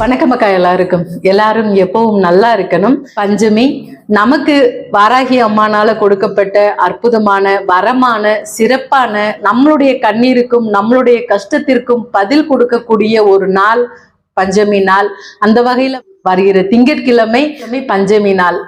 வணக்கம் அக்கா எல்லாருக்கும். எல்லாரும் எப்பவும் நல்லா இருக்கணும். பஞ்சமி நமக்கு வாராகி அம்மானால கொடுக்கப்பட்ட அற்புதமான வரமான சிறப்பான நம்மளுடைய கண்ணீருக்கும் நம்மளுடைய கஷ்டத்திற்கும் பதில் கொடுக்கக்கூடிய ஒரு நாள் பஞ்சமி நாள். அந்த வகையில வருகிற திங்கட்கிழமை பஞ்சமி நாள்.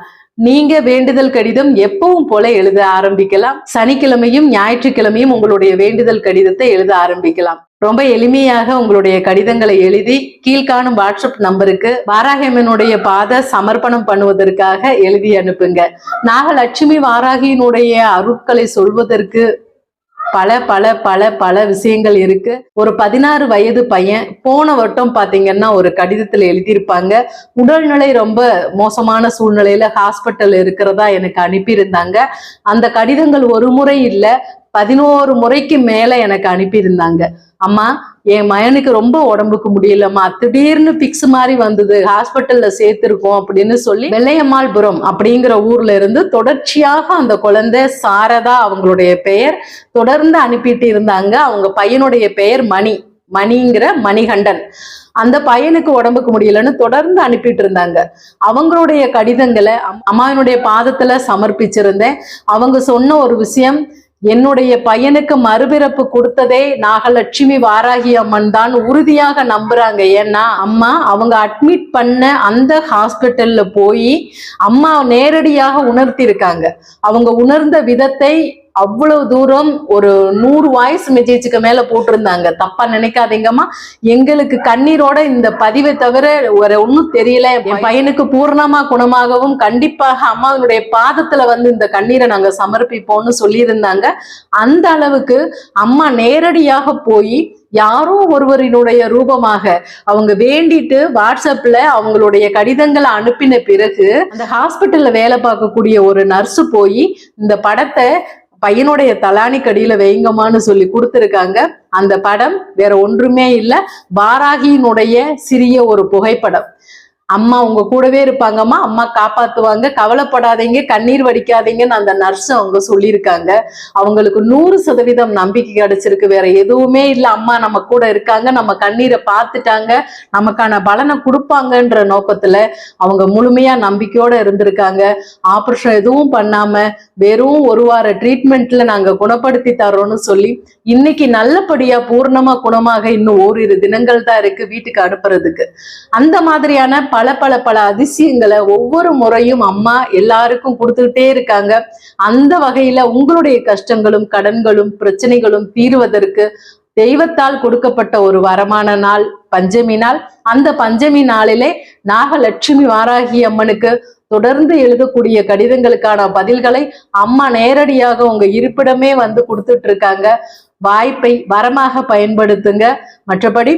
நீங்க வேண்டுதல் கடிதம் எப்பவும் போல எழுத ஆரம்பிக்கலாம். சனிக்கிழமையும் ஞாயிற்றுக்கிழமையும் உங்களுடைய வேண்டுதல் கடிதத்தை எழுத ஆரம்பிக்கலாம். ரொம்ப எளிமையாக உங்களுடைய கடிதங்களை எழுதி கீழ்காணும் வாட்ஸ்அப் நம்பருக்கு வாராகியம்மனுடைய பாத சமர்ப்பணம் பண்ணுவதற்காக எழுதி அனுப்புங்க. நாகலட்சுமி வாராகியினுடைய அருட்களை சொல்வதற்கு பல பல பல பல விஷயங்கள் இருக்கு. ஒரு பதினாறு வயது பையன் போன வட்டம் பாத்தீங்கன்னா ஒரு கடிதத்துல எழுதியிருப்பாங்க. உடல்நிலை ரொம்ப மோசமான சூழ்நிலையில ஹாஸ்பிட்டல் இருக்கிறதா எனக்கு அனுப்பியிருந்தாங்க. அந்த கடிதங்கள் ஒரு முறை இல்ல பதினோரு முறைக்கு மேல எனக்கு அனுப்பியிருந்தாங்க. அம்மா என் மயனுக்கு ரொம்ப உடம்புக்கு முடியலம்மா. திடீர்னு பிக்ஸ் மாதிரி வந்தது. ஹாஸ்பிட்டல்ல சேர்த்திருக்கோம் அப்படின்னு சொல்லி வெள்ளையம்மாள்புரம் அப்படிங்கிற ஊர்ல இருந்து தொடர்ச்சியாக அந்த குழந்தை சாரதா அவங்களுடைய பெயர் தொடர்ந்து அனுப்பிட்டு இருந்தாங்க. அவங்க பையனுடைய பெயர் மணி. மணிங்கிற மணிகண்டன். அந்த பையனுக்கு உடம்புக்கு முடியலன்னு தொடர்ந்து அனுப்பிட்டு இருந்தாங்க. அவங்களுடைய கடிதங்களை அம்மாவினுடைய பாதத்துல சமர்ப்பிச்சிருந்தேன். அவங்க சொன்ன ஒரு விஷயம் என்னுடைய பையனுக்கு மறுபிறப்பு கொடுத்ததே நாகலட்சுமி வாராகி அம்மன் தான் உறுதியாக நம்புறாங்க. ஏன்னா அம்மா அவங்க அட்மிட் பண்ண அந்த ஹாஸ்பிட்டல்ல போய் அம்மா நேரடியாக உணர்த்தி இருக்காங்க அவங்க உணர்ந்த விதத்தை அவ்வளவு தூரம் ஒரு நூறு வாய்ஸ் மெசேஜுக்கு மேல போட்டிருந்தாங்க. தப்பா நினைக்காதீங்கம்மா. எங்களுக்கு கண்ணீரோட இந்த பதிவை தவிர ஒரு ஒன்றும் தெரியல. என் பையனுக்கு பூர்ணமா குணமாகவும் கண்டிப்பாக அம்மாவினுடைய பாதத்துல வந்து இந்த கண்ணீரை நாங்க சமர்ப்பிப்போம்னு சொல்லியிருந்தாங்க. அந்த அளவுக்கு அம்மா நேரடியாக போய் யாரோ ஒருவரினுடைய ரூபமாக அவங்க வேண்டிட்டு வாட்ஸ்அப்ல அவங்களுடைய கடிதங்களை அனுப்பின பிறகு அந்த ஹாஸ்பிட்டல்ல வேலை பார்க்கக்கூடிய ஒரு நர்ஸு போய் இந்த படத்தை பையனுடைய தலானி கடியில வைங்கம்மான்னு சொல்லி கொடுத்துருக்காங்க. அந்த படம் வேற ஒன்றுமே இல்லை. வாராகியினுடைய சிறிய ஒரு புகைப்படம். அம்மா உங்க கூடவே இருப்பாங்கம்மா அம்மா காப்பாத்துவாங்க. கவலைப்படாதீங்க கண்ணீர் வடிக்காதீங்கன்னு அந்த நர்ஸ் அவங்க சொல்லியிருக்காங்க. அவங்களுக்கு நூறு சதவீதம் நம்பிக்கை கிடைச்சிருக்கு. வேற எதுவுமே இல்லை. அம்மா நம்ம கூட இருக்காங்க. நம்ம கண்ணீரை பார்த்துட்டாங்க. நமக்கான பலனை கொடுப்பாங்கன்ற நோக்கத்துல அவங்க முழுமையா நம்பிக்கையோட இருந்திருக்காங்க. ஆப்ரேஷன் எதுவும் பண்ணாம வெறும் ஒரு வார ட்ரீட்மெண்ட்ல நாங்க குணப்படுத்தி தர்றோம்னு சொல்லி இன்னைக்கு நல்லபடியா பூர்ணமா குணமாக இன்னும் ஓரிரு தினங்கள் தான் இருக்கு வீட்டுக்கு அனுப்புறதுக்கு. அந்த மாதிரியான பல பல பல அதிசயங்களை ஒவ்வொரு முறையும் அம்மா எல்லாருக்கும் கொடுத்துக்கிட்டே இருக்காங்க. அந்த வகையில உங்களுடைய கஷ்டங்களும் கடன்களும் பிரச்சனைகளும் தீர்வதற்கு தெய்வத்தால் கொடுக்கப்பட்ட ஒரு வரமான நாள் பஞ்சமி நாள். அந்த பஞ்சமி நாளிலே நாகலட்சுமி வாராகி அம்மனுக்கு தொடர்ந்து எழுதக்கூடிய கடிதங்களுக்கான பதில்களை அம்மா நேரடியாக உங்க இருப்பிடமே வந்து கொடுத்துட்டு இருக்காங்க வாய்ப்பை வரமாக பயன்படுத்துங்க. மற்றபடி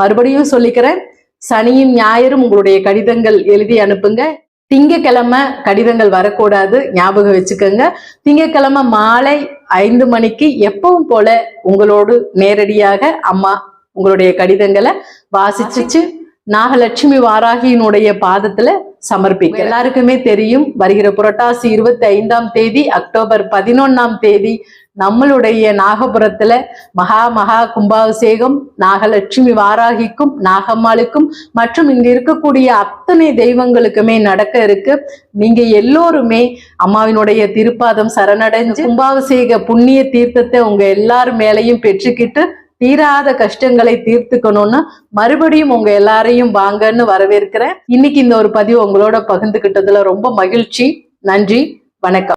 மறுபடியும் சொல்லிக்கிறேன். சனியும் ஞாயிறும் உங்களுடைய கடிதங்கள் எழுதி அனுப்புங்க. திங்கக்கிழமை கடிதங்கள் வரக்கூடாது ஞாபகம் வச்சுக்கோங்க. திங்கக்கிழமை மாலை ஐந்து மணிக்கு எப்பவும் போல உங்களோடு நேரடியாக அம்மா உங்களுடைய கடிதங்களை வாசிச்சிச்சு. நாகலட்சுமி வாராகியினுடைய பாதத்துல சமர்ப்பிக்க எல்லாருக்குமே தெரியும் வருகிற புரட்டாசி இருபத்தி ஐந்தாம் தேதி அக்டோபர் பதினொன்னாம் தேதி நம்மளுடைய நாகபுரத்துல மகா மகா கும்பாபிஷேகம் நாகலட்சுமி வாராகிக்கும் நாகம்மாளுக்கும் மற்றும் இங்க இருக்கக்கூடிய அத்தனை தெய்வங்களுக்குமே நடக்க இருக்கு. நீங்க எல்லோருமே அம்மாவினுடைய திருப்பாதம் சரணடைஞ்சு கும்பாபிஷேக புண்ணிய தீர்த்தத்தை உங்க எல்லார் மேலையும் பெற்றுக்கிட்டு தீராத கஷ்டங்களை தீர்த்துக்கணும்னு மறுபடியும் உங்க எல்லாரையும் வாங்கன்னு வரவேற்கிறேன். இன்னைக்கு இந்த ஒரு பதிவு உங்களோட பகிர்ந்துகிட்டதுல ரொம்ப மகிழ்ச்சி. நன்றி. வணக்கம்.